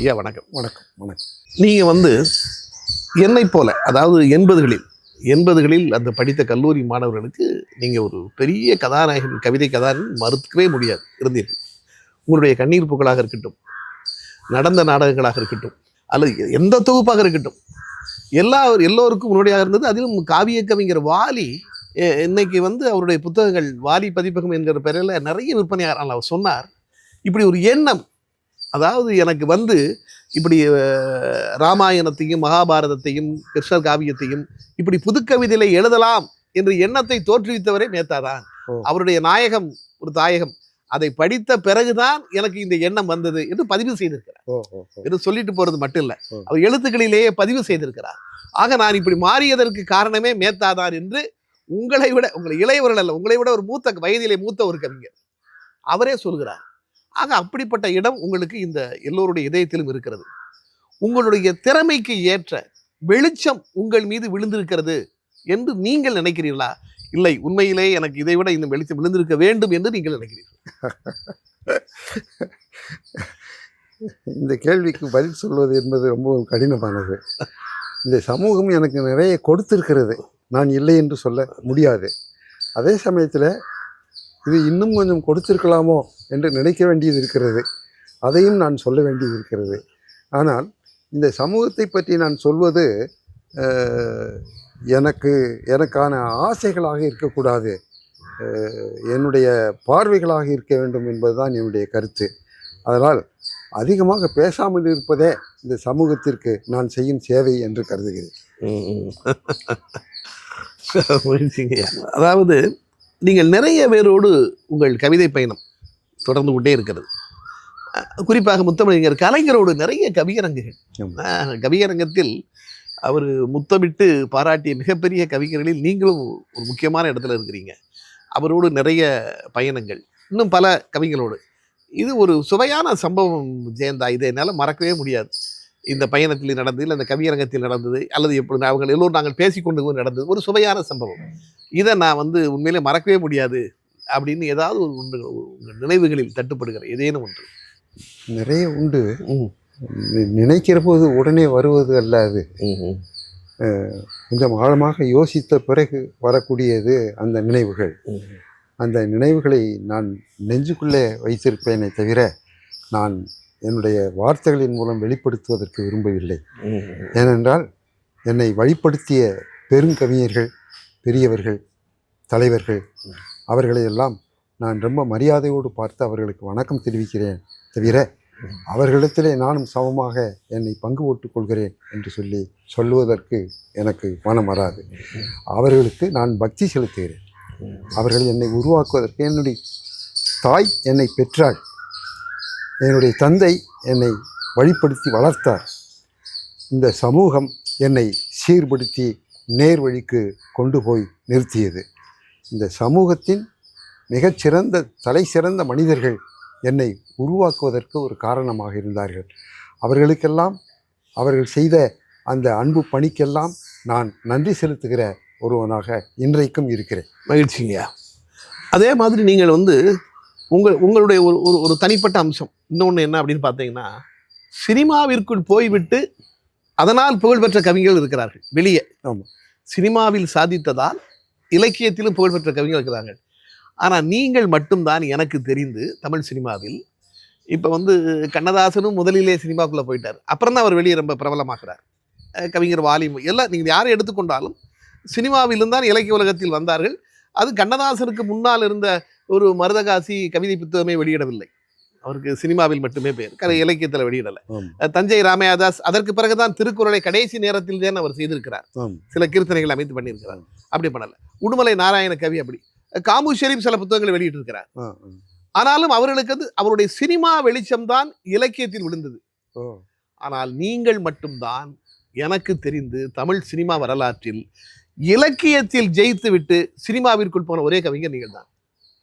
ஐயா வணக்கம். வணக்கம் வணக்கம் நீங்கள் வந்து என்னை போல அதாவது எண்பதுகளில் எண்பதுகளில் அந்த படித்த கல்லூரி மாணவர்களுக்கு நீங்கள் ஒரு பெரிய கதாநாயகன் கவிதை கதாநாயகன் மறுக்கவே முடியாது இருந்தீர்கள். உங்களுடைய கண்ணீர் புகழாக இருக்கட்டும் நடந்த நாடகங்களாக இருக்கட்டும் அல்லது எந்த தொகுப்பாக இருக்கட்டும் எல்லா எல்லோருக்கும் உன்னுடைய இருந்தது அதிலும் காவிய கவிஞர் வாலி இன்னைக்கு வந்து அவருடைய புத்தகங்கள் வாலி பதிப்பகம் என்கிற பெயரில் நிறைய விற்பனையாளர் அவர் சொன்னார் இப்படி ஒரு எண்ணம் அதாவது எனக்கு வந்து இப்படி ராமாயணத்தையும் மகாபாரதத்தையும் கிருஷ்ணர் காவியத்தையும் இப்படி புதுக்கவிதையில எழுதலாம் என்ற எண்ணத்தை தோற்றுவித்தவரே மேத்தாதான். அவருடைய நாயகம் ஒரு தாயகம் அதை படித்த பிறகுதான் எனக்கு இந்த எண்ணம் வந்தது என்று பதிவு செய்திருக்கிறார். என்று சொல்லிட்டு போறது மட்டும் இல்ல. அவர் எழுத்துக்களிலேயே பதிவு செய்திருக்கிறார் ஆக நான் இப்படி மாறியதற்கு காரணமே மேத்தாதான் என்று உங்களை விட உங்களை இளையவர்கள் அல்ல உங்களை விட ஒரு மூத்த வயதிலே மூத்த ஒரு கவிஞர். அவரே சொல்கிறார் ஆக அப்படிப்பட்ட இடம் உங்களுக்கு இந்த எல்லோருடைய இதயத்திலும் இருக்கிறது. உங்களுடைய திறமைக்கு ஏற்ற வெளிச்சம் உங்கள் மீது விழுந்திருக்கிறது என்று நீங்கள் நினைக்கிறீர்களா? இல்லை உண்மையிலே எனக்கு இதை விட இந்த வெளிச்சம் விழுந்திருக்க வேண்டும் என்று நீங்கள் நினைக்கிறீர்கள். இந்த கேள்விக்கு பதில் சொல்வது என்பது ரொம்ப கடினமானது. இந்த சமூகம் எனக்கு நிறைய கொடுத்திருக்கிறது. நான் இல்லை என்று சொல்ல முடியாது. அதே சமயத்தில் இது இன்னும் கொஞ்சம் கொடுத்திருக்கலாமோ என்று நினைக்க வேண்டியது இருக்கிறது. அதையும் நான் சொல்ல வேண்டியது இருக்கிறது. ஆனால் இந்த சமூகத்தை பற்றி நான் சொல்வது எனக்கு எனக்கான ஆசைகளாக இருக்கக்கூடாது. என்னுடைய பார்வைகளாக இருக்க வேண்டும் என்பதுதான் என்னுடைய கருத்து. அதனால் அதிகமாக பேசாமல் இருப்பதே இந்த சமூகத்திற்கு நான் செய்யும் சேவை என்று கருதுகிறேன். அதாவது நீங்கள் நிறைய பேரோடு உங்கள் கவிதை பயணம் தொடர்ந்து கொண்டே இருக்கிறது. குறிப்பாக முத்தமிழர் கலைஞரோடு நிறைய கவியரங்குகள். கவியரங்கத்தில் அவர் முத்தமிட்டு பாராட்டிய மிகப்பெரிய கவிஞர்களில் நீங்களும் ஒரு முக்கியமான இடத்துல இருக்கிறீங்க. அவரோடு நிறைய பயணங்கள் இன்னும் பல கவிஞர்களோடு. இது ஒரு சுவையான சம்பவம் ஜெயந்தா. இதை என்னால் மறக்கவே முடியாது. இந்த பயணத்தில் நடந்தது இல்லை இந்த கவியரங்கத்தில் நடந்தது அல்லது எப்படி அவங்க எல்லோரும் நாங்கள் பேசிக்கொண்டு நடந்தது ஒரு சுவையான சம்பவம். இதை நான் வந்து உண்மையிலே மறக்கவே முடியாது அப்படின்னு ஏதாவது ஒரு ஒன்று உங்கள் நினைவுகளில் தட்டுப்படுகிற ஏதேனும் ஒன்று? நிறைய உண்டு. நினைக்கிற போது உடனே வருவது அல்ல அது. கொஞ்சம் ஆழமாக யோசித்த பிறகு வரக்கூடியது அந்த நினைவுகள். அந்த நினைவுகளை நான் நெஞ்சுக்குள்ளே வைத்திருப்பேனே தவிர நான் என்னுடைய வார்த்தைகளின் மூலம் வெளிப்படுத்துவதற்கு விரும்பவில்லை. ஏனென்றால் என்னை வழிப்படுத்திய பெருங்கவிஞர்கள் பெரியவர்கள் தலைவர்கள் அவர்களையெல்லாம் நான் ரொம்ப மரியாதையோடு பார்த்து அவர்களுக்கு வணக்கம் தெரிவிக்கிறேன் தவிர அவர்களிடத்திலே நானும் சமமாக என்னை பங்கு போட்டுக் கொள்கிறேன் என்று சொல்லி சொல்லுவதற்கு எனக்கு மனம் வராது. அவர்களுக்கு நான் பக்தி செலுத்துகிறேன். அவர்கள் என்னை உருவாக்குவதற்கு என்னுடைய தாய் என்னை பெற்றாள். என்னுடைய தந்தை என்னை வழிப்படுத்தி வளர்த்தார். இந்த சமூகம் என்னை சீர்படுத்தி நேர் வழிக்கு கொண்டு போய் நிறுத்தியது. இந்த சமூகத்தின் மிகச்சிறந்த தலை சிறந்த மனிதர்கள் என்னை உருவாக்குவதற்கு ஒரு காரணமாக இருந்தார்கள். அவர்களுக்கெல்லாம் அவர்கள் செய்த அந்த அன்பு பணிக்கெல்லாம் நான் நன்றி செலுத்துகிற ஒருவனாக இன்றைக்கும் இருக்கிறேன். மகிழ்ச்சிங்கய்யா. அதே மாதிரி நீங்கள் வந்து உங்கள் உங்களுடைய ஒரு ஒரு ஒரு தனிப்பட்ட அம்சம். இன்னொன்று என்ன அப்படின்னு பார்த்தீங்கன்னா சினிமாவிற்குள் போய்விட்டு அதனால் புகழ்பெற்ற கவிஞர்கள் இருக்கிறார்கள். வெளியே. ஆமா. சினிமாவில் சாதித்ததால் இலக்கியத்திலும் புகழ்பெற்ற கவிஞர்கள் இருக்கிறார்கள். ஆனால் நீங்கள் மட்டும்தான் எனக்கு தெரிந்து தமிழ் சினிமாவில் இப்போ வந்து கண்ணதாசனும் முதலிலே சினிமாக்குள்ளே போயிட்டார். அப்புறம் தான் அவர் வெளியே ரொம்ப பிரபலமாகிறார் கவிஞர் வாலி எல்லாம் நீங்கள் யாரை எடுத்துக்கொண்டாலும் சினிமாவிலும் தான் இலக்கிய உலகத்தில் வந்தார்கள். அது கண்ணதாசனுக்கு முன்னால் இருந்த ஒரு மருதகாசி கவிதை புத்தகமே வெளியிடவில்லை. அவருக்கு சினிமாவில் மட்டுமே பேர். கதை இலக்கியத்தில் வெளியிடலை. தஞ்சை ராமையாதாஸ் அதற்கு பிறகுதான் திருக்குறளை கடைசி நேரத்தில் தான் அவர் செய்திருக்கிறார். சில கீர்த்தனைகள் அமைத்து பண்ணியிருக்கிறார். அப்படி பண்ணல. உடுமலை நாராயண கவி அப்படி. காமு ஷெரீப் சில புத்தகங்களை வெளியிட்டிருக்கிறார். ஆனாலும் அவர்களுக்கு வந்து அவருடைய சினிமா வெளிச்சம்தான் இலக்கியத்தில் விழுந்தது. ஆனால் நீங்கள் மட்டும்தான் எனக்கு தெரிந்து தமிழ் சினிமா வரலாற்றில் இலக்கியத்தில் ஜெயித்து விட்டு சினிமாவிற்குள் போன ஒரே கவிஞர் நீங்கள் தான்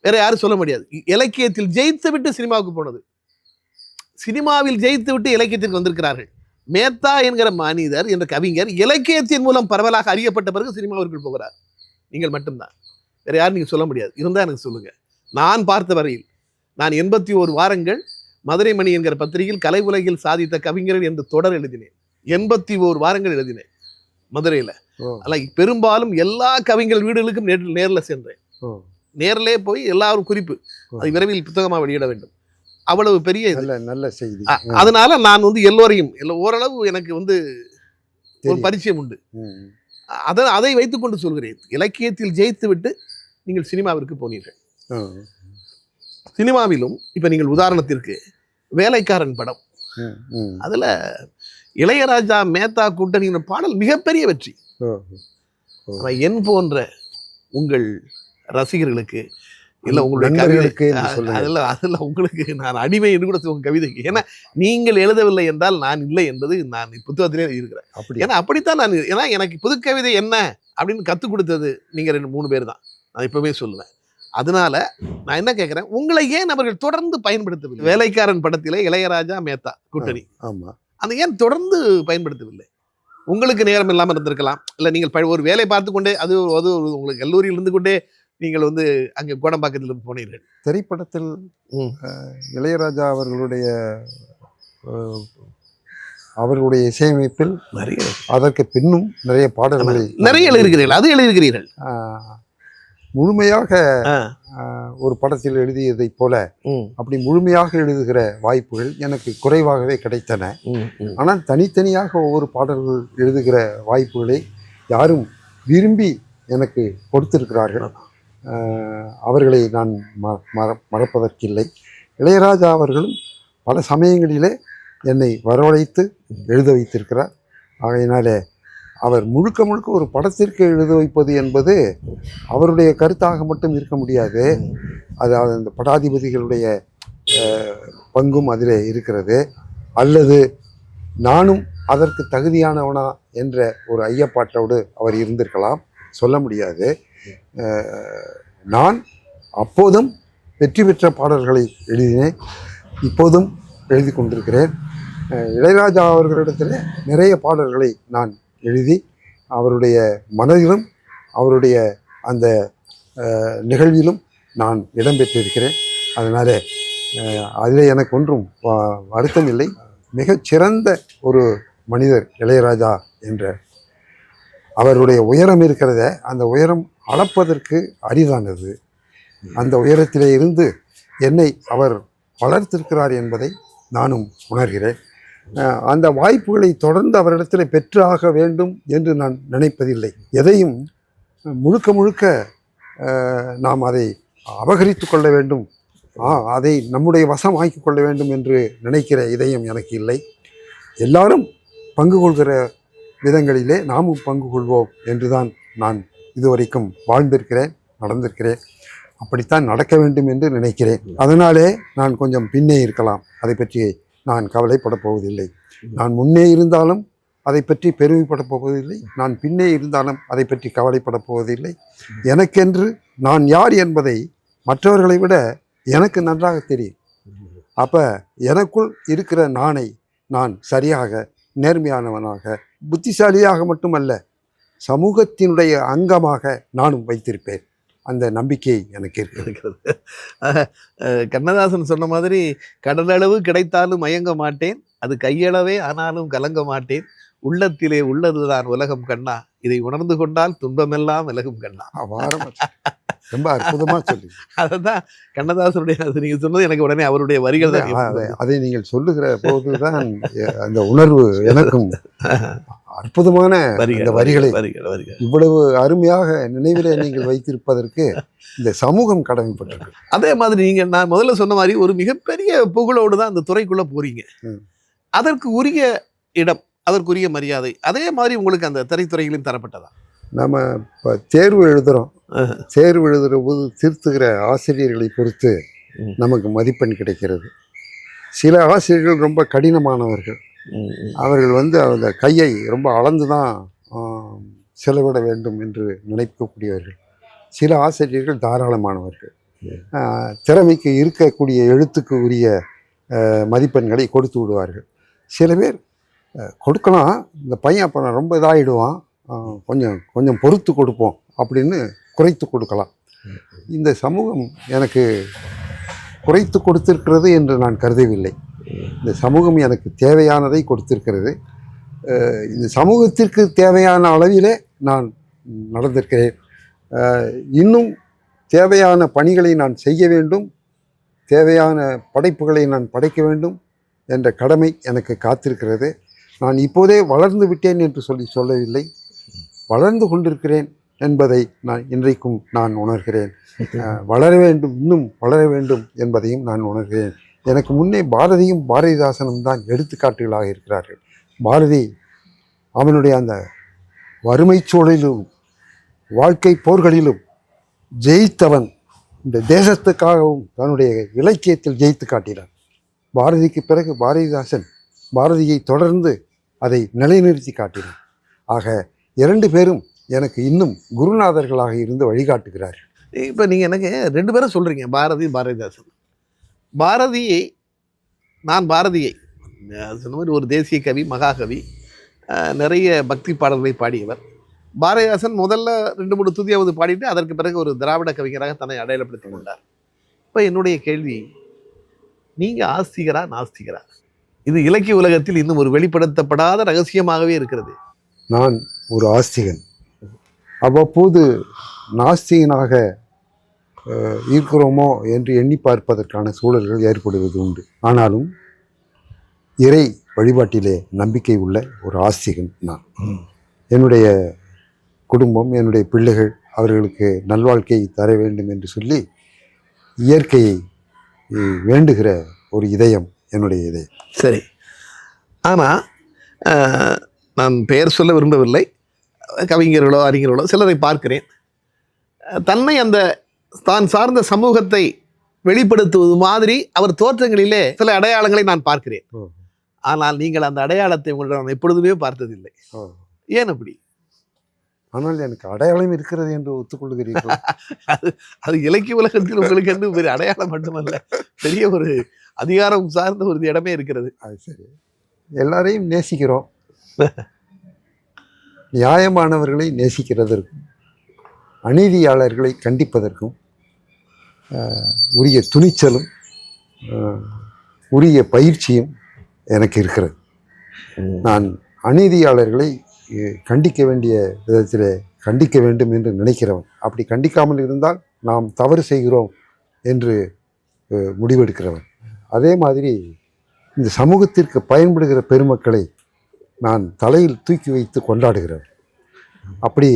வேற யாரும் சொல்ல முடியாது. இலக்கியத்தில் ஜெயித்து விட்டு சினிமாவுக்கு போனது. சினிமாவில் ஜெயித்து விட்டு இலக்கியத்திற்கு வந்திருக்கிறார்கள். மேத்தா என்கிற மனிதர் என்ற கவிஞர் இலக்கியத்தின் மூலம் பரவலாக அறியப்பட்ட பிறகு சினிமாவிற்குள் போகிறார். நீங்கள் மட்டும்தான். வேற யாரும் நீங்க சொல்ல முடியாது. இருந்தா எனக்கு சொல்லுங்க. நான் பார்த்த வரையில் நான் எண்பத்தி ஓரு வாரங்கள் மதுரை மணி என்கிற பத்திரிகையில் கலை உலகில் சாதித்த கவிஞர்கள் என்று தொடர் எழுதினேன். எண்பத்தி ஓரு வாரங்கள் எழுதினேன் மதுரையில். அல்ல பெரும்பாலும் எல்லா கவிஞர்கள் வீடுகளுக்கும் நேரில் நேரில் சென்றேன். நேரிலே போய் எல்லாரும் குறிப்பு அது விரைவில் புத்தகமாக வெளியிட வேண்டும். அவ்வளவு பெரிய நல்ல நல்ல செய்தி. அதனால நான் வந்து எல்லோரையும் எல்ல- ஓரளவு எனக்கு வந்து ஒரு. பரிச்சயம் உண்டு. அதை அதை வைத்துக்கொண்டு சொல்கிறேன். இலக்கியத்தில் ஜெயித்து விட்டு நீங்கள் சினிமாவிற்கு போனீர்கள். சினிமாவிலும் இப்போ நீங்கள் உதாரணத்திற்கு வேலைக்காரன் படம். அதில் இளையராஜா மேத்தா கூட்டணிங்கிற பாடல் மிகப்பெரிய வெற்றி. என் போன்ற உங்கள் ரசிகர்களுக்கு இல்லை உங்களுடைய கவிதை நண்பர்களுக்கு என்று சொல்லுங்க. அதில் அதில் உங்களுக்கு நான் அடிமை என்று கூட சொல்லுவேன் கவிதைக்கு ஏன்னா நீங்கள் எழுதவில்லை என்றால் நான் இல்லை என்பது நான் புத்தகத்திலே இருக்கிறேன் அப்படி ஏன்னா அப்படித்தான் நான் ஏன்னா எனக்கு புது கவிதை என்ன அப்படின்னு கற்றுக் கொடுத்தது நீங்கள் ரெண்டு மூணு பேர் தான். நான் இப்போவே சொல்லுவேன். அதனால நான் என்ன கேட்குறேன் உங்களை ஏன் அவர்கள் தொடர்ந்து பயன்படுத்தவில்லை? வேலைக்காரன் படத்திலே இளையராஜா மேத்தா கூட்டணி. ஆமா. அதை ஏன் தொடர்ந்து பயன்படுத்தவில்லை? உங்களுக்கு நேரம் இல்லாமல் இருந்திருக்கலாம். இல்லை நீங்கள் ஒரு வேலை பார்த்து கொண்டே அது அது உங்களுக்கு கல்லூரியில் இருந்து கொண்டே நீங்கள் வந்து அங்கே கோடம்பாக்கத்தில் போனீர்கள். திரைப்படத்தில் இளையராஜா அவர்களுடைய அவர்களுடைய இசையமைப்பில் நிறைய. அதற்கு பின்னும் நிறைய பாடல்களை நிறைய எழுதியிருக்கிறீர்கள் அது எழுதியிருக்கிறீர்கள் அஹ், முழுமையாக ஒரு படத்தில் எழுதியதைப் போல அப்படி முழுமையாக எழுதுகிற வாய்ப்புகள் எனக்கு குறைவாகவே கிடைத்தன. ஆனால் தனித்தனியாக ஒவ்வொரு பாடல்கள் எழுதுகிற வாய்ப்புகளை யாரும் விரும்பி எனக்கு கொடுத்திருக்கிறார்கள். அவர்களை நான் ம மற மறப்பதற்கில்லை. இளையராஜா அவர்களும் பல சமயங்களிலே என்னை வரவழைத்து எழுத வைத்திருக்கிறார். ஆகையினாலே அவர் முழுக்க முழுக்க ஒரு படத்திற்கு எழுத வைப்பது என்பது அவருடைய கருத்தாக மட்டும் இருக்க முடியாது. அதாவது அந்த படாதிபதிகளுடைய பங்கும் அதில் இருக்கிறது. அல்லது நானும் அதற்கு தகுதியானவனா என்ற ஒரு ஐயப்பாட்டோடு அவர் இருந்திருக்கலாம். சொல்ல முடியாது. நான் அப்போதும் வெற்றி பெற்ற பாடல்களை எழுதினேன். இப்போதும் எழுதி கொண்டிருக்கிறேன். இளையராஜா அவர்களிடத்தில் நிறைய பாடல்களை நான் எழுதி அவருடைய மனதிலும் அவருடைய அந்த நிகழ்விலும் நான் இடம்பெற்றிருக்கிறேன் அதனால் அதில் எனக்கு ஒன்றும் வ- வருத்தம் இல்லை. மிகச்சிறந்த ஒரு மனிதர் இளையராஜா என்ற அவருடைய உயரம் இருக்கிறத அந்த உயரம் அளப்பதற்கு அரிதானது. அந்த உயரத்திலே இருந்து என்னை அவர் வளர்த்திருக்கிறார் என்பதை நானும் உணர்கிறேன். அந்த வாய்ப்புகளை தொடர்ந்து அவரிடத்தில் பெற்றாக வேண்டும் என்று நான் நினைப்பதில்லை. எதையும் முழுக்க முழுக்க நாம் அதை அபகரித்து கொள்ள வேண்டும். ஆ அதை நம்முடைய வசம் ஆக்கிக் கொள்ள வேண்டும் என்று நினைக்கிற இதயம் எனக்கு இல்லை. எல்லாரும் பங்கு கொள்கிற விதங்களிலே நாமும் பங்கு கொள்வோம் என்றுதான் நான் இதுவரைக்கும் வாழ்ந்திருக்கிறேன் நடந்திருக்கிறேன். அப்படித்தான் நடக்க வேண்டும் என்று நினைக்கிறேன். அதனாலே நான் கொஞ்சம் பின்னே இருக்கலாம். அதை பற்றி நான் கவலைப்பட போவதில்லை. நான் முன்னே இருந்தாலும் அதை பற்றி பெருமைப்பட போவதில்லை. நான் பின்னே இருந்தாலும் அதை பற்றி கவலைப்பட போவதில்லை. எனக்கென்று நான் யார் என்பதை மற்றவர்களை விட எனக்கு நன்றாக தெரியும். அப்போ எனக்குள் இருக்கிற நானை நான் சரியாக நேர்மையானவனாக புத்திசாலியாக மட்டுமல்ல சமூகத்தினுடைய அங்கமாக நானும் வைத்திருப்பேன். அந்த நம்பிக்கை எனக்கு இருக்கிறது கண்ணதாசன் சொன்ன மாதிரி கடலளவு கிடைத்தாலும் மயங்க மாட்டேன் அது கையளவே ஆனாலும் கலங்க மாட்டேன். உள்ளத்திலே உள்ளதுதான் உலகம் கண்ணா இதை உணர்ந்து கொண்டால் துன்பமெல்லாம் விலகும் கண்ணா. ரொம்ப அற்புதமா சொல்லி அதுதான் கண்ணதாசனுடைய அது நீங்க சொன்னது எனக்கு உடனே அவருடைய வரிகள் தான் அதை. அதை நீங்கள் சொல்லுகிற போதுதான் எ- அந்த உணர்வு எனக்கும் அற்புதமான இந்த வரிகளை இவ்வளவு அருமையாக நினைவிலே நீங்கள் வைத்திருப்பதற்கு இந்த சமூகம் கடமைப்பட்டிருக்கு அதே மாதிரி நீங்க நான் முதல்ல சொன்ன மாதிரி ஒரு மிகப்பெரிய புகழோடு தான் அந்த துறைக்குள்ள போறீங்க ம். அதற்கு உரிய இடம் அதற்குரிய மரியாதை அதே மாதிரி உங்களுக்கு அந்த திரைத்துறையிலும் தரப்பட்டதா நம்ம இப்போ தேர்வு எழுதுகிறோம். தேர்வு எழுதுகிற போது திருத்துகிற ஆசிரியர்களை பொறுத்து நமக்கு மதிப்பெண் கிடைக்கிறது. சில ஆசிரியர்கள் ரொம்ப கடினமானவர்கள். அவர்கள் வந்து அந்த கையை ரொம்ப அளந்து தான் செலவிட வேண்டும் என்று நினைக்கக்கூடியவர்கள். சில ஆசிரியர்கள் தாராளமானவர்கள். திறமைக்கு இருக்கக்கூடிய எழுத்துக்கு உரிய மதிப்பெண்களை கொடுத்து விடுவார்கள். சில பேர் கொடுக்கலாம். இந்த பையன் அப்புறம் ரொம்ப இதாகிடுவான் கொஞ்சம் கொஞ்சம் பொறுத்து கொடுப்போம் அப்படின்னு குறைத்து கொடுக்கலாம். இந்த சமூகம் எனக்கு குறைத்து கொடுத்திருக்கிறது என்று நான் கருதவில்லை. இந்த சமூகம் எனக்கு தேவையானதை கொடுத்திருக்கிறது. இந்த சமூகத்திற்கு தேவையான அளவிலே நான் நடந்திருக்கிறேன். இன்னும் தேவையான பணிகளை நான் செய்ய வேண்டும். தேவையான படைப்புகளை நான் படைக்க வேண்டும் என்ற கடமை எனக்கு காத்திருக்கிறது. நான் இப்போதே வளர்ந்து விட்டேன் என்று சொல்லி சொல்லவில்லை. வளர்ந்து கொண்டிருக்கிறேன். என்பதை நான் இன்றைக்கும் நான் உணர்கிறேன். வளர வேண்டும் இன்னும் வளர வேண்டும் என்பதையும் நான் உணர்கிறேன். எனக்கு முன்னே பாரதியும் பாரதிதாசனும் தான் எடுத்துக்காட்டுகளாக இருக்கிறார்கள். பாரதி அவனுடைய அந்த வறுமை சூழலிலும் வாழ்க்கை போர்களிலும் ஜெயித்தவன் இந்த தேசத்துக்காகவும் தன்னுடைய இலக்கியத்தில் ஜெயித்து காட்டினான். பாரதிக்கு பிறகு பாரதிதாசன் பாரதியை தொடர்ந்து அதை நிலைநிறுத்தி காட்டினான். ஆக இரண்டு பேரும் எனக்கு இன்னும் குருநாதர்களாக இருந்து வழிகாட்டுகிறார்கள் இப்போ நீங்கள் எனக்கு ரெண்டு பேரும் சொல்கிறீங்க பாரதி பாரதிதாசன். பாரதியை நான் பாரதியை. சொன்ன மாதிரி ஒரு தேசிய கவி மகாகவி நிறைய பக்தி பாடல்களை பாடியவர். பாரதிதாசன் முதல்ல ரெண்டு மூணு துதியாவது பாடிட்டு அதற்கு பிறகு ஒரு திராவிட கவிஞராக தன்னை அடையாளப்படுத்திக் கொண்டார். இப்போ என்னுடைய கேள்வி நீங்கள் ஆஸ்திகரா நாஸ்திகரா? இது இலக்கிய உலகத்தில் இன்னும் ஒரு வெளிப்படுத்தப்படாத ரகசியமாகவே இருக்கிறது. நான் ஒரு ஆஸ்திகன். அவ்வப்போது நாஸ்திகனாக அஹ், இருக்கிறோமோ என்று எண்ணி பார்ப்பதற்கான சூழல்கள் ஏற்படுவது உண்டு. ஆனாலும் இறை வழிபாட்டிலே நம்பிக்கை உள்ள ஒரு ஆஸ்திகன் நான். என்னுடைய குடும்பம் என்னுடைய பிள்ளைகள் அவர்களுக்கு நல்வாழ்க்கை தர வேண்டும் என்று சொல்லி இயற்கையை வேண்டுகிற ஒரு இதயம் என்னுடைய இதயம். சரி. ஆனால் நான் பெயர் சொல்ல விரும்பவில்லை. கவிஞர்களோ அறிஞர்களோ சிலரை பார்க்கிறேன். தன்னை அந்த தான் சார்ந்த சமூகத்தை வெளிப்படுத்துவது மாதிரி அவர் தோற்றங்களிலே சில அடையாளங்களை நான் பார்க்கிறேன். ஆனால் நீங்கள் அந்த அடையாளத்தை உங்களிடம் நான் எப்பொழுதுமே பார்த்ததில்லை. ஏன் அப்படி? ஆனால் எனக்கு அடையாளம் இருக்கிறது என்று ஒத்துக்கொள்கிறீர்கள். அது இலக்கிய உலகத்தில் உங்களுக்கு என்று ஒரு அடையாளம் மட்டுமல்ல. பெரிய ஒரு அதிகாரம் சார்ந்த ஒரு இடமே இருக்கிறது. அது சரி. எல்லாரையும் நேசிக்கிறோம். நியாயமானவர்களை நேசிக்கிறதற்கும் அநீதியாளர்களை கண்டிப்பதற்கும் உரிய துணிச்சலும் உரிய பயிற்சியும் எனக்கு இருக்கிறது. நான் அநீதியாளர்களை கண்டிக்க வேண்டிய விதத்தில் கண்டிக்க வேண்டும் என்று நினைக்கிறவன். அப்படி கண்டிக்காமல் இருந்தால் நாம் தவறு செய்கிறோம் என்று முடிவெடுக்கிறவன். அதே மாதிரி இந்த சமூகத்திற்கு பயன்படுகிற பெருமக்களை நான் தலையில் தூக்கி வைத்து கொண்டாடுகிறேன். அப்படி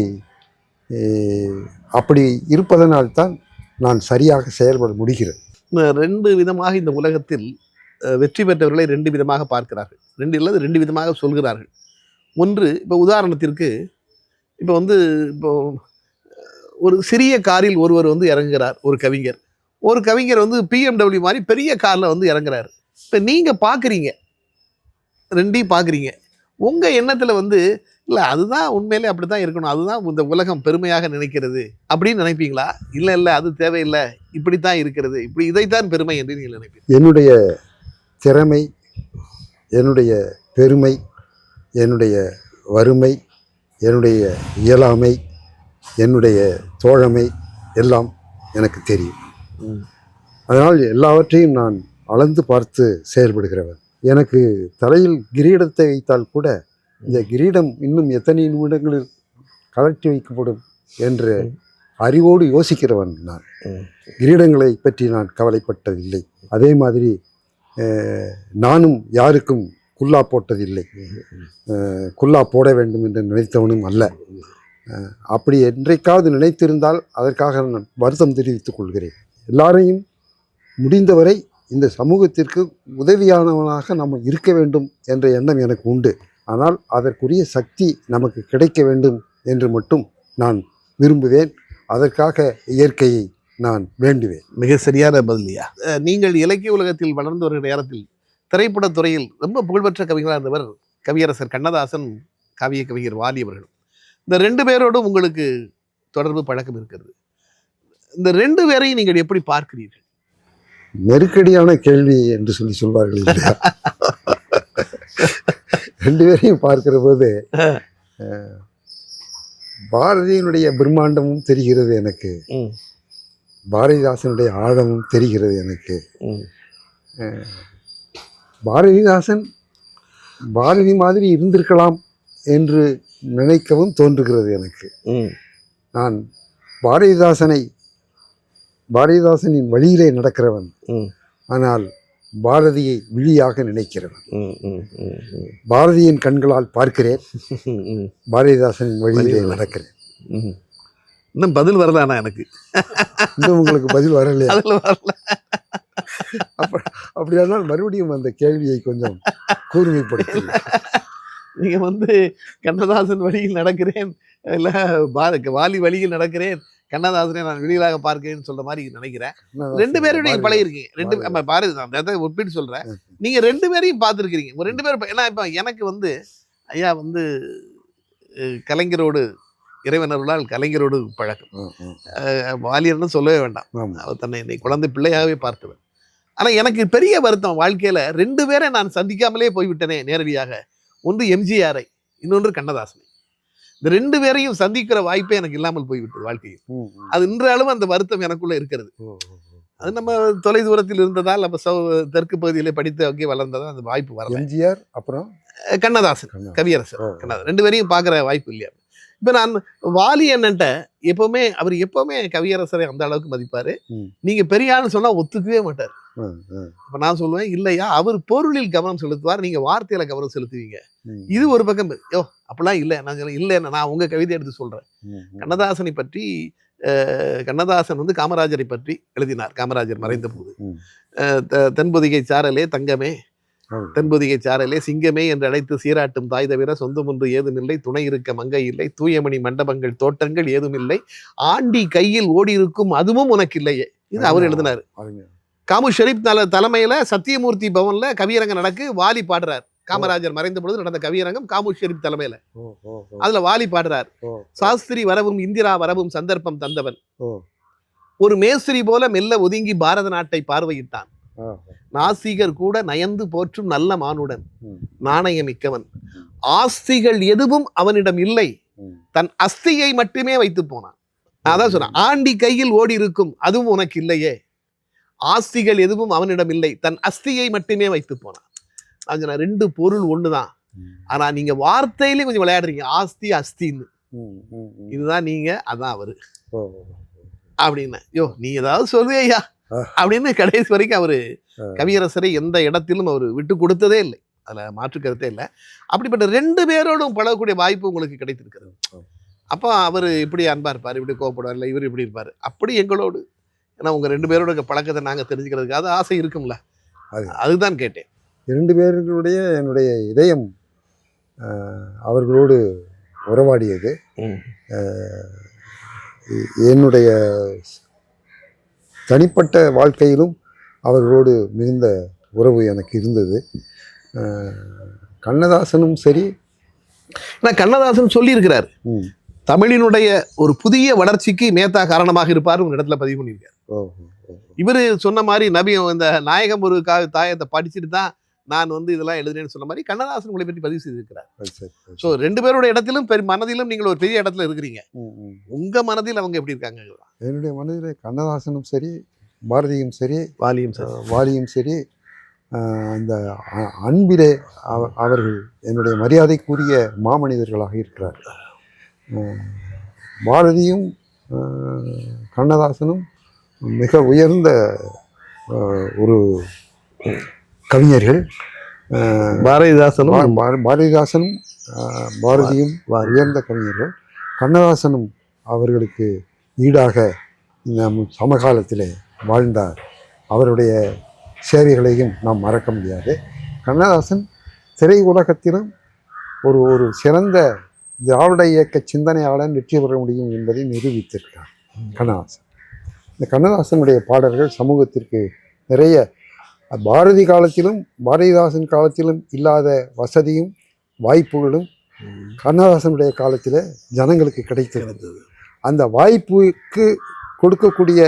அப்படி அப்படி இருப்பதனால்தான் நான் சரியாக செயல்பட முடிகிறேன் ரெண்டு விதமாக இந்த உலகத்தில் வெற்றி பெற்றவர்களை ரெண்டு விதமாக பார்க்கிறார்கள். ரெண்டு இல்லது ரெண்டு விதமாக சொல்கிறார்கள். ஒன்று இப்போ உதாரணத்திற்கு இப்போ வந்து இப்போ ஒரு சிறிய காரில் ஒருவர் வந்து இறங்குகிறார் ஒரு கவிஞர். ஒரு கவிஞர் வந்து பிஎம்டபிள்யூ மாதிரி பெரிய காரில் வந்து இறங்குறாரு. இப்போ நீங்கள் பார்க்குறீங்க ரெண்டையும் பார்க்குறீங்க உங்கள் எண்ணத்தில் வந்து இல்லை அதுதான் உண்மையிலே அப்படி தான் இருக்கணும். அதுதான் இந்த உலகம் பெருமையாக நினைக்கிறது. அப்படின்னு நினைப்பீங்களா? இல்லை இல்லை அது தேவையில்லை. இப்படித்தான் இருக்கிறது. இப்படி இதைத்தான் பெருமை என்று நீங்கள் நினைப்பீங்க என்னுடைய திறமை என்னுடைய பெருமை என்னுடைய வறுமை என்னுடைய இயலாமை என்னுடைய தோழமை எல்லாம் எனக்கு தெரியும். அதனால் எல்லாவற்றையும் நான் அளந்து பார்த்து செயல்படுகிறவன். எனக்கு தலையில் கிரீடத்தை வைத்தால் கூட இந்த கிரீடம் இன்னும் எத்தனை நிமிடங்களில் கலட்டி வைக்கப்படும் என்று அறிவோடு யோசிக்கிறவன் நான். கிரீடங்களை பற்றி நான் கவலைப்பட்டதில்லை. அதே மாதிரி நானும் யாருக்கும் குல்லா போட்டதில்லை. குல்லா போட வேண்டும் என்று நினைத்தவனும் அல்ல. அப்படி என்றைக்காவது நினைத்திருந்தால் அதற்காக நான் வருத்தம் தெரிவித்துக் கொள்கிறேன். எல்லாரையும் முடிந்தவரை இந்த சமூகத்திற்கு உதவியானவனாக நம்ம இருக்க வேண்டும் என்ற எண்ணம் எனக்கு உண்டு. ஆனால் அதற்குரிய சக்தி நமக்கு கிடைக்க வேண்டும் என்று மட்டும் நான் விரும்புவேன். அதற்காக இயற்கையை நான் வேண்டுவேன். மிக சரியான பதிலியா நீங்கள் இலக்கிய உலகத்தில் வளர்ந்து வருகிற நேரத்தில் திரைப்படத் துறையில் ரொம்ப புகழ்பெற்ற கவிஞராக இருந்தவர் கவியரசர் கண்ணதாசன் காவிய கவிஞர் வாலி அவர்களும் இந்த ரெண்டு பேரோடும் உங்களுக்கு தொடர்பு பழக்கம் இருக்கிறது. இந்த ரெண்டு பேரையும் நீங்கள் எப்படி பார்க்கிறீர்கள்? நெருக்கடியான கேள்வி என்று சொல்லி சொல்வார்கள் இல்லையா? ரெண்டு பேரையும் பார்க்கிற போது பாரதியினுடைய பிரம்மாண்டமும் தெரிகிறது எனக்கு. பாரதிதாசனுடைய ஆழமும் தெரிகிறது எனக்கு. பாரதிதாசன் பாரதி மாதிரி இருந்திருக்கலாம் என்று நினைக்கவும் தோன்றுகிறது எனக்கு. நான் பாரதிதாசனை பாரதிதாசனின் வழியிலே நடக்கிறவன். ஆனால் பாரதியை விழியாக நினைக்கிறவன். பாரதியின் கண்களால் பார்க்கிறேன். பாரதிதாசனின் வழியிலே. நடக்கிறேன். ம். இன்னும் பதில் வரல ஆனா எனக்கு. இன்னும் உங்களுக்கு பதில் வரலையா? அதுல வரல. அப்படியானால் மறுபடியும் அந்த கேள்வியை கொஞ்சம் கூர்மைப்படுத்துங்கள் நீங்க வந்து கண்ணதாசன் வழியில் நடக்கிறேன் இல்ல பா- வாலி வழியில் நடக்கிறேன் கண்ணதாசனை நான் வெளியிலாக பார்க்கிறேன்னு சொல்ற மாதிரி நினைக்கிறேன். ரெண்டு பேரும் நீங்க பழகிருக்கீங்க ரெண்டு பாரதி. ஆமா, பாரதி அதை ஒப்பிட்டு சொல்றேன். நீங்க ரெண்டு பேரையும் பார்த்துருக்கிறீங்க. ஒரு ரெண்டு பேரும் ஏன்னா இப்போ எனக்கு வந்து ஐயா வந்து கலைஞரோடு இறைவனர்களால் கலைஞரோடு பழக்கம். வாலியர்னு சொல்லவே வேண்டாம். அவர் தன்னை என்னை குழந்தை பிள்ளையாகவே பார்த்தவர். ஆனா எனக்கு பெரிய வருத்தம் வாழ்க்கையில ரெண்டு பேரை நான் சந்திக்காமலே போய்விட்டனே நேரடியாக. ஒன்று எம்ஜிஆரை இன்னொன்று கண்ணதாசனை. இந்த ரெண்டு பேரையும் சந்திக்கிற வாய்ப்பே எனக்கு இல்லாமல் போய்விட்டது வாழ்க்கையில். அது இன்றாலும் அந்த வருத்தம் எனக்குள்ள இருக்கிறது. அது நம்ம தொலை தூரத்தில் இருந்ததால் நம்ம சௌ தெற்கு பகுதியிலே படித்து அங்கே வளர்ந்ததால் அந்த வாய்ப்பு வரல. எம்ஜிஆர் அப்புறம்? கண்ணதாசன் கண்ணா. கவியரசர். ஓ, கண்ணதாசன். ரெண்டு பேரையும் பார்க்குற வாய்ப்பு இல்லையா? இப்போ நான் வாலி என்னன்ட்ட எப்பவுமே அவர் எப்பவுமே கவியரசரை அந்த அளவுக்கு மதிப்பாரு. ம். நீங்க பெரிய ஆள்னு சொன்னா ஒத்துக்கவே மாட்டார். அப்ப நான் சொல்லுவேன் இல்லையா அவர் பொருளில் கவனம் செலுத்துவார் நீங்க வார்த்தையில கவனம் செலுத்துவீங்க. இது ஒரு பக்கம் யோ அப்படிலாம் இல்லை. நான் சொல்ல இல்லை நான் உங்க கவிதை எடுத்து சொல்றேன். கண்ணதாசனை பற்றி கண்ணதாசன் வந்து காமராஜரை பற்றி எழுதினார். காமராஜர் மறைந்த போது. தென்பொதிகை சாரலே தங்கமே. தென்பொதிகை சாரலே சிங்கமே என்று அழைத்து சீராட்டும் தாய் தவிர சொந்தம் ஒன்று ஏதுமில்லை. துணை இருக்க மங்கை இல்லை. தூயமணி மண்டபங்கள் தோட்டங்கள் ஏதுமில்லை. ஆண்டி கையில் ஓடி இருக்கும் அதுவும் உனக்கு இல்லையே இது அவர் எழுதினார். காமு ஷெரீப் தல தலைமையில சத்தியமூர்த்தி பவன்ல கவியரங்கம் நடக்கு வாலி பாடுறார். காமராஜர் மறைந்த பொழுது நடந்த கவியரங்கம் காமு ஷெரீப் தலைமையில. அதுல வாலி பாடுறார். சாஸ்திரி வரவும் இந்திரா வரவும் சந்தர்ப்பம் தந்தவன். ஒரு மேஸ்திரி போல மெல்ல ஒதுங்கி பாரத நாட்டை பார்வையிட்டான். நாசிகர் கூட நயந்து போற்றும் நல்ல மானுடன். நாணயமிக்கவன். ஆஸ்திகள் எதுவும் அவனிடம் இல்லை. தன் அஸ்தியை மட்டுமே வைத்து போனான். அதான் சொன்னேன் ஆண்டி கையில் ஓடி இருக்கும் அதுவும் உனக்கு இல்லையே. ஆஸ்திகள் எதுவும் அவனிடம் இல்லை. தன் அஸ்தியை மட்டுமே வைத்து போனான். நான் சொன்னேன் ரெண்டு பொருள் ஒண்ணுதான். ஆனா நீங்க வார்த்தையிலே கொஞ்சம் விளையாடுறீங்க. ஆஸ்தி அஸ்தின்னு. இதுதான் நீங்க அதான் அவரு. அப்படின்னு யோ நீ ஏதாவது சொல்லுவேயா. அப்படின்னு கடைசி வரைக்கும் அவரு. கவியரசரை எந்த இடத்திலும் அவர் விட்டு கொடுத்ததே இல்லை. அதுல மாற்று கருத்தே இல்லை. அப்படிப்பட்ட ரெண்டு பேரோடும் பழகக்கூடிய வாய்ப்பு உங்களுக்கு கிடைத்திருக்கிறது. அப்போ அவர் இப்படி அன்பா இருப்பார் இப்படி கோவப்படுவார் இல்லை இவர் இப்படி இருப்பார். அப்படி எங்களோடு. ஏன்னா உங்க ரெண்டு பேரோட பழக்கத்தை நாங்க தெரிஞ்சுக்கிறதுக்கு அது ஆசை இருக்கும்ல. அது- அதுதான் கேட்டேன். இரண்டு பேர்களுடைய என்னுடைய இதயம் அவர்களோடு உறவாடியது. என்னுடைய தனிப்பட்ட வாழ்க்கையிலும் அவர்களோடு மிகுந்த உறவு எனக்கு இருந்தது. கண்ணதாசனும் சரி. ஏன்னா கண்ணதாசன் சொல்லியிருக்கிறார் தமிழினுடைய ஒரு புதிய வளர்ச்சிக்கு மேத்தா காரணமாக இருப்பார் ஒரு இடத்துல பதிவு பண்ணியிருக்காரு. ஓ, ஓ, ஓ, இவர் சொன்ன மாதிரி நபி இந்த நாயகம் ஒரு கா தாயத்தை படிச்சுட்டு தான் நான் வந்து இதெல்லாம் எழுதுறேன்னு சொன்ன மாதிரி கண்ணதாசன் உங்களை பற்றி பதிவு செய்திருக்கிறார். ஸோ ரெண்டு பேரோட இடத்திலும் பெரிய மனதிலும் நீங்கள் ஒரு பெரிய இடத்துல இருக்கிறீங்க. ம், ம். உங்க மனதில் அவங்க எப்படி இருக்காங்க? என்னுடைய மனதில் கண்ணதாசனும் சரி பாரதியும் சரி வாலியும் சார். வாலியும் சரி அந்த அன்பிலே அவ- அவர்கள் என்னுடைய மரியாதைக்குரிய மாமனிதர்களாக இருக்கிறார்கள் ஆஹ் பாரதியும் கண்ணதாசனும் மிக உயர்ந்த ஒரு கவிஞர்கள் பாரதிதாசனும் பாரதிதாசனும் பாரதியும். உயர்ந்த கவிஞர்கள். கண்ணதாசனும் அவர்களுக்கு ஈடாக நம் சமகாலத்திலே வாழ்ந்தார். அவருடைய சேவைகளையும் நாம் மறக்க முடியாது. கண்ணதாசன் திரை உலகத்திலும் ஒரு ஒரு சிறந்த திராவிட இயக்க சிந்தனையாளன் வெற்றி பெற முடியும் என்பதை நிரூபித்திருக்கிறார் கண்ணதாசன். இந்த கண்ணதாசனுடைய பாடல்கள் சமூகத்திற்கு நிறைய பாரதி காலத்திலும் பாரதிதாசன் காலத்திலும் இல்லாத வசதியும் வாய்ப்புகளும் கண்ணதாசனுடைய காலத்தில் ஜனங்களுக்கு கிடைத்தது. அந்த வாய்ப்புக்கு கொடுக்கக்கூடிய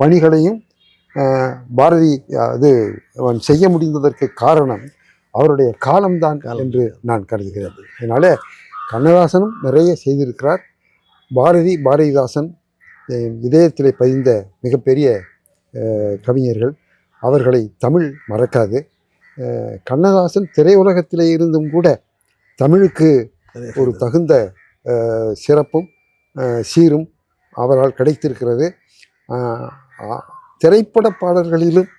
பணிகளையும் பாரதி அது அவன் செய்ய முடிந்ததற்கு காரணம் அவருடைய காலம்தான் காலம். என்று நான் கருதுகிறேன். அதனால கண்ணதாசனும் நிறைய செய்திருக்கிறார். பாரதி பாரதிதாசன் இதயத்திலே பதிந்த மிகப்பெரிய கவிஞர்கள். அவர்களை தமிழ் மறக்காது. கண்ணதாசன் திரையுலகத்திலே இருந்தும் கூட தமிழுக்கு ஒரு தகுந்த சிறப்பும் சீரும் அவரால் கிடைத்திருக்கிறது. திரைப்பட பாடல்களிலும்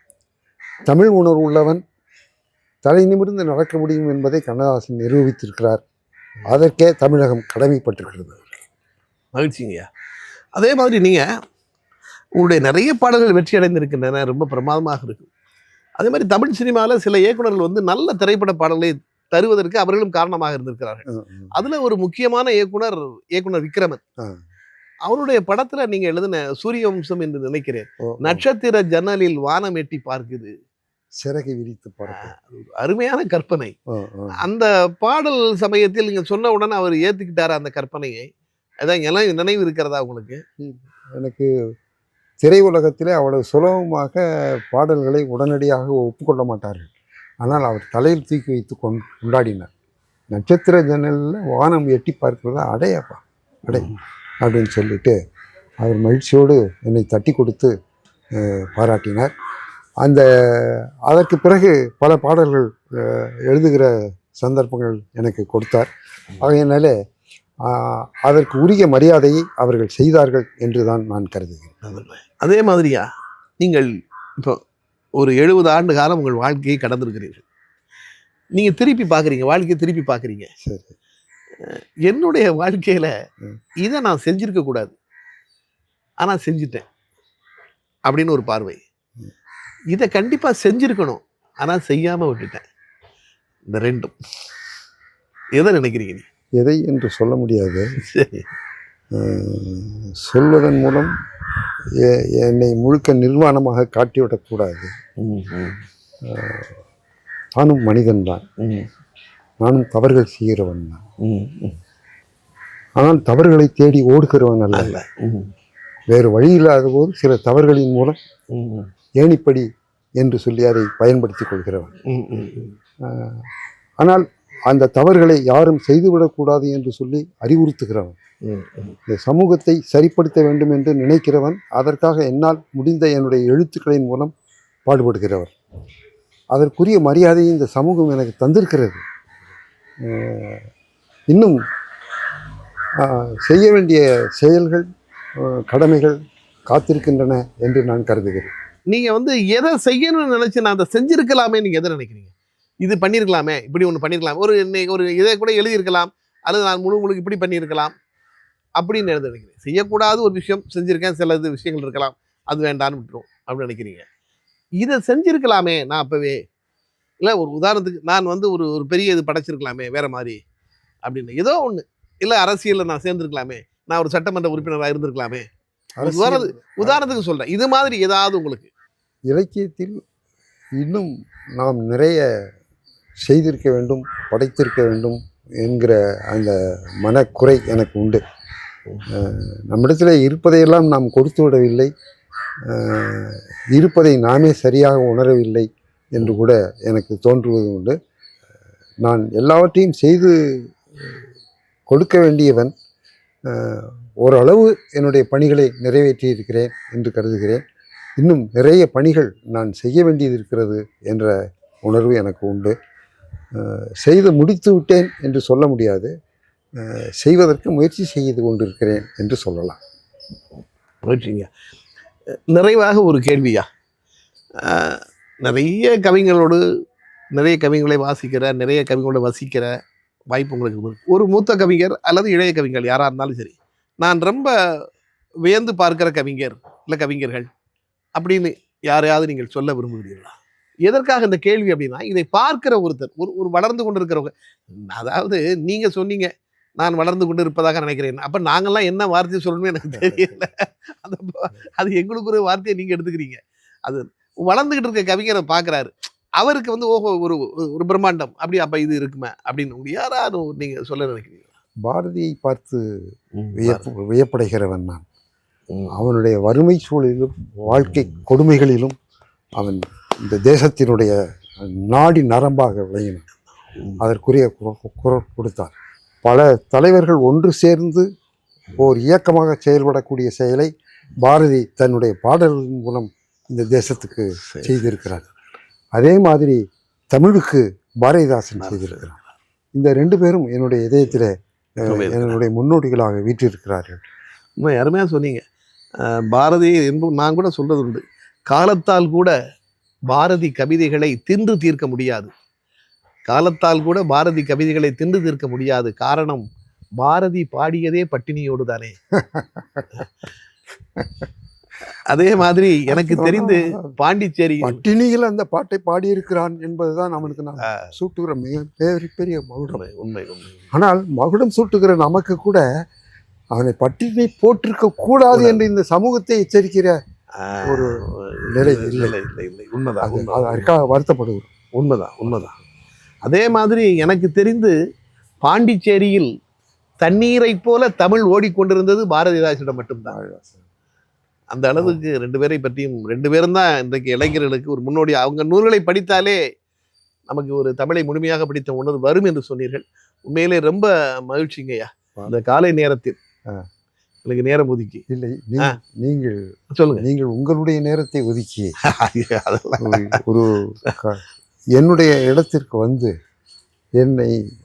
தமிழ் உணர்வு உள்ளவன் தலை நிமிர்ந்து நடக்க முடியும் என்பதை கண்ணதாசன் நிரூபித்திருக்கிறார். அதற்கே தமிழகம் கடமைப்பட்டிருக்கிறது. மகிழ்ச்சிங்கய்யா. அதே மாதிரி நீங்கள் உங்களுடைய நிறைய பாடல்கள் வெற்றி அடைந்திருக்கின்றன ரொம்ப பிரமாதமாக இருக்கு அதே மாதிரி தமிழ் சினிமாவில் சில இயக்குனர்கள் வந்து நல்ல திரைப்பட பாடல்களை தருவதற்கு அவர்களும் காரணமாக இருந்திருக்கிறார்கள். அதுல ஒரு முக்கியமான இயக்குனர் இயக்குனர் விக்ரமன். அவருடைய படத்துல நீங்க எழுதின சூரிய வம்சம் என்று நினைக்கிறேன். நட்சத்திர ஜன்னலில் வானம் எட்டி பார்க்குது. சிறகை விரித்து அருமையான கற்பனை. அந்த பாடல் சமயத்தில் நீங்க சொன்ன உடனே அவர் ஏத்துக்கிட்டாரு அந்த கற்பனையை? அதான் எல்லாம் நினைவு இருக்கிறதா உங்களுக்கு? எனக்கு திரை உலகத்திலே அவ்வளவு சுலபமாக பாடல்களை உடனடியாக ஒப்புக்கொள்ள மாட்டார்கள். ஆனால் அவர் தலையில் தூக்கி வைத்து கொண் கொண்டாடினார். நட்சத்திர ஜன்னலில் வானம் எட்டி பார்க்கிறதா? அடையப்பா அடை அப்படின்னு சொல்லிட்டு அவர் மகிழ்ச்சியோடு என்னை தட்டி கொடுத்து பாராட்டினார். அந்த அதற்கு பிறகு பல பாடல்கள் எழுதுகிற சந்தர்ப்பங்கள் எனக்கு கொடுத்தார். ஆகையினாலே அதற்கு உரிய மரியாதையை அவர்கள் செய்தார்கள் என்று தான் நான் கருதுகிறேன். அதே மாதிரியா? நீங்கள் இப்போ ஒரு எழுபது ஆண்டு காலம் உங்கள் வாழ்க்கையை கடந்திருக்கிறீர்கள். நீங்க திருப்பி பார்க்குறீங்க வாழ்க்கையை திருப்பி பார்க்குறீங்க. சரி. என்னுடைய வாழ்க்கையில. இதை நான் செஞ்சிருக்க கூடாது. ஆனா செஞ்சிட்டேன். அப்படின்னு ஒரு பார்வை. இதை கண்டிப்பா செஞ்சிருக்கணும். ஆனா செய்யாம விட்டுட்டேன். இந்த ரெண்டும். எதை நினைக்கிறீங்க நீ எதை என்று சொல்ல முடியாது. சொல்வதன் மூலம் என்னை முழுக்க நிர்வாணமாக காட்டிவிடக்கூடாது. நானும் மனிதன்தான் நானும் தவறுகள் செய்கிறவன் தான். ஆனால் தவறுகளை தேடி ஓடுகிறவன் அல்ல. வேறு வழி இல்லாத போது சில தவறுகளின் மூலம் ஏணிப்படி என்று சொல்லி அதை பயன்படுத்திக் கொள்கிறவன். ஆனால் அந்த தவறுகளை யாரும் செய்துவிடக்கூடாது என்று சொல்லி அறிவுறுத்துகிறவன். இந்த சமூகத்தை சரிப்படுத்த வேண்டும் என்று நினைக்கிறவன் அதற்காக என்னால் முடிந்த என்னுடைய எழுத்துக்களின் மூலம் பாடுபடுகிறவர். அதற்குரிய மரியாதையை இந்த சமூகம் எனக்கு தந்திருக்கிறது. இன்னும் செய்ய வேண்டிய செயல்கள் கடமைகள் காத்திருக்கின்றன என்று நான் கருதுகிறேன். நீங்க வந்து எதை செய்யணும்னு நினைச்சு நான் அதை செஞ்சிருக்கலாமே நீங்க எதை நினைக்கிறீங்க? இது பண்ணியிருக்கலாமே இப்படி ஒன்று பண்ணியிருக்கலாம் ஒரு இன்னைக்கு ஒரு இதை கூட எழுதியிருக்கலாம். அல்லது நான் முழு முழு இப்படி பண்ணியிருக்கலாம். அப்படின்னு எழுத நினைக்கிறேன் செய்யக்கூடாத ஒரு விஷயம் செஞ்சிருக்கேன். சில இது விஷயங்கள் இருக்கலாம். அது வேண்டான்னு விட்டுரும் அப்படின்னு நினைக்கிறீங்க. இதை செஞ்சிருக்கலாமே நான் அப்பவே. இல்லை ஒரு உதாரணத்துக்கு நான் வந்து ஒரு ஒரு பெரிய இது படைச்சிருக்கலாமே வேற மாதிரி. அப்படின்னு. ஏதோ ஒன்று இல்லை அரசியலில் நான் சேர்ந்துருக்கலாமே. நான் ஒரு சட்டமன்ற உறுப்பினராக இருந்திருக்கலாமே. அரசியல். உதாரணத்துக்கு சொல்றேன். இது மாதிரி ஏதாவது உங்களுக்கு? இலக்கியத்தில் இன்னும் நாம் நிறைய செய்திருக்க வேண்டும் படைத்திருக்க வேண்டும் என்கிற அந்த மனக்குறை எனக்கு உண்டு. நம்மிடத்தில் இருப்பதையெல்லாம் நாம் கொடுத்து விடவில்லை. இருப்பதை நாமே சரியாக உணரவில்லை என்று கூட எனக்கு தோன்றுவது உண்டு. நான் எல்லாவற்றையும் செய்து கொடுக்க வேண்டியவன் ஓரளவு என்னுடைய பணிகளை நிறைவேற்றி இருக்கிறேன் என்று கருதுகிறேன். இன்னும் நிறைய பணிகள் நான் செய்ய வேண்டியது இருக்கிறது என்ற உணர்வு எனக்கு உண்டு. செய்து முடித்து விட்டேன் என்று சொல்ல முடியாது. செய்வதற்கு முயற்சி செய்து கொண்டிருக்கிறேன் என்று சொல்லலாம். மகிழ்ச்சிங்க நிறைவாக ஒரு கேள்வியா? நிறைய கவிஞர்களோடு நிறைய கவிஞர்களை வாசிக்கிற நிறைய கவிஞர்களோட வசிக்கிற வாய்ப்பு உங்களுக்கு ஒரு மூத்த கவிஞர் அல்லது இளைய கவிஞர் யாராக இருந்தாலும் சரி நான் ரொம்ப வியந்து பார்க்கிற கவிஞர் இல்லை கவிஞர்கள் அப்படின்னு யாரையாவது நீங்கள் சொல்ல விரும்புகிறீர்களா? எதற்காக இந்த கேள்வி அப்படின்னா இதை பார்க்கிற ஒருத்தர் ஒரு ஒரு வளர்ந்து கொண்டு இருக்கிறவங்க அதாவது நீங்க சொன்னீங்க நான் வளர்ந்து கொண்டு இருப்பதாக நினைக்கிறேன். அப்ப நாங்கெல்லாம் என்ன வார்த்தை சொல்லணும்னு எனக்கு தெரியல. அந்த அது எங்களுக்கு ஒரு வார்த்தையை நீங்க எடுத்துக்கிறீங்க. அது வளர்ந்துகிட்டு இருக்க கவிஞரை பார்க்கறாரு அவருக்கு வந்து ஓஹோ ஒரு ஒரு பிரம்மாண்டம். அப்படி அப்ப இது இருக்குமே அப்படின்னு யாராவது நீங்க சொல்ல நினைக்கிறீங்களா? பாரதியை பார்த்து வியப்பு வியப்படைகிறவன் நான். அவனுடைய வறுமை சூழலிலும் வாழ்க்கை கொடுமைகளிலும் அவன் இந்த தேசத்தினுடைய நாடி நரம்பாக விளங்கினான் அதற்குரிய குரல் கொடுத்தார். பல தலைவர்கள் ஒன்று சேர்ந்து ஓர் இயக்கமாக செயல்படக்கூடிய செயலை பாரதி தன்னுடைய பாடல்களின் மூலம் இந்த தேசத்துக்கு. செய்திருக்கிறார். அதே மாதிரி தமிழுக்கு பாரதிதாசன் செய்திருக்கிறார். இந்த ரெண்டு பேரும் என்னுடைய இதயத்தில். என்னுடைய முன்னோடிகளாக வீற்றிருக்கிறார்கள். உண்மை அருமையாக சொன்னீங்க. பாரதி என்பது நான் கூட சொல்றது உண்டு காலத்தால் கூட பாரதி கவிதைகளை தின்று தீர்க்க முடியாது. காலத்தால் கூட பாரதி கவிதைகளை தின்று தீர்க்க முடியாது. காரணம் பாரதி பாடியதே பட்டினியோடு தானே. அதே மாதிரி எனக்கு தெரிந்து பாண்டிச்சேரி பட்டினியில் அந்த பாட்டை பாடியிருக்கிறான் என்பதுதான் அவனுக்கு நான் சூட்டுகிற மிக பெரிய பெரிய மகுடம். உண்மை உண்மை ஆனால் மகுடம் சூட்டுகிற நமக்கு கூட அவனை பட்டினி போட்டிருக்க கூடாது என்று இந்த சமூகத்தை எச்சரிக்கிற ஒரு நிலை இல்லை. இல்லை. இல்லை உண்மைதான் அது உண்மைதான். அது அதற்காக வருத்தப்படுகிறோம். உண்மைதான் உண்மைதான். அதே மாதிரி எனக்கு தெரிந்து பாண்டிச்சேரியில் தண்ணீரைப் போல தமிழ் ஓடிக்கொண்டிருந்தது பாரதிதாசனிடம் மட்டும்தான். அந்த அளவுக்கு ரெண்டு பேரை பற்றியும் ரெண்டு பேரும் தான் இன்றைக்கு இளைஞர்களுக்கு ஒரு முன்னோடி. அவங்க நூல்களை படித்தாலே நமக்கு ஒரு தமிழை முழுமையாக படித்த உணர்வு வரும் என்று சொன்னீர்கள். உண்மையிலே ரொம்ப மகிழ்ச்சிங்கய்யா. இந்த காலை நேரத்தில். எனக்கு நேரம் ஒதுக்கி. இல்லை நீங்கள் சொல்லுங்க. நீங்கள் உங்களுடைய நேரத்தை ஒதுக்கி. அதெல்லாம் ஒரு- என்னுடைய இடத்திற்கு வந்து என்னை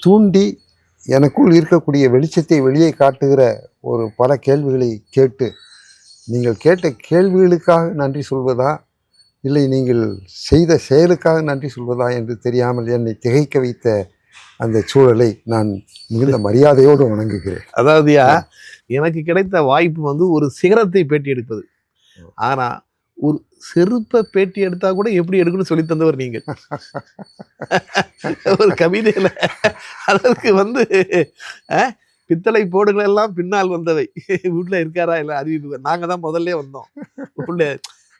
தூண்டி எனக்குள் இருக்கக்கூடிய வெளிச்சத்தை வெளியே காட்டுகிற ஒரு பல கேள்விகளை கேட்டு நீங்கள் கேட்ட கேள்விகளுக்காக நன்றி சொல்வதா? இல்லை நீங்கள் செய்த செயலுக்காக நன்றி சொல்வதா என்று தெரியாமல் என்னை திகைக்க வைத்த அந்த சூழலை நான் மிகுந்த மரியாதையோடு வணங்குகிறேன். அதாவதுயா எனக்கு கிடைத்த வாய்ப்பு வந்து ஒரு சிகரத்தை பேட்டி எடுப்பது. ஆனா ஒரு செருப்பை பேட்டி எடுத்தா கூட எப்படி எடுக்கணும்னு சொல்லி தந்தவர் நீங்கள். ஒரு கவிதையில அதற்கு வந்து பித்தளை போடுகள் எல்லாம் பின்னால் வந்தவை. வீட்டுல இருக்காரா இல்ல அறிவிப்பு. நாங்க தான் முதல்ல வந்தோம். உள்ள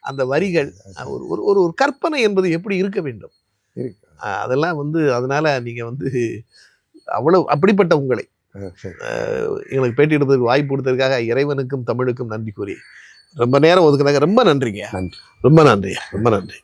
அந்த வரிகள் ஒரு ஒரு ஒரு ஒரு கற்பனை என்பது எப்படி இருக்க வேண்டும்? இருக்கு. அதெல்லாம் வந்து அதனால நீங்க வந்து அவ்வளவு அப்படிப்பட்ட உங்களை எங்களுக்கு பேட்டி எடுப்பதற்கு வாய்ப்பு கொடுத்ததுக்காக இறைவனுக்கும் தமிழுக்கும் நன்றி கூறி ரொம்ப நேரம் ஒதுக்குனாங்க ரொம்ப நன்றிங்க. நன்றி. ரொம்ப நன்றி ரொம்ப நன்றி.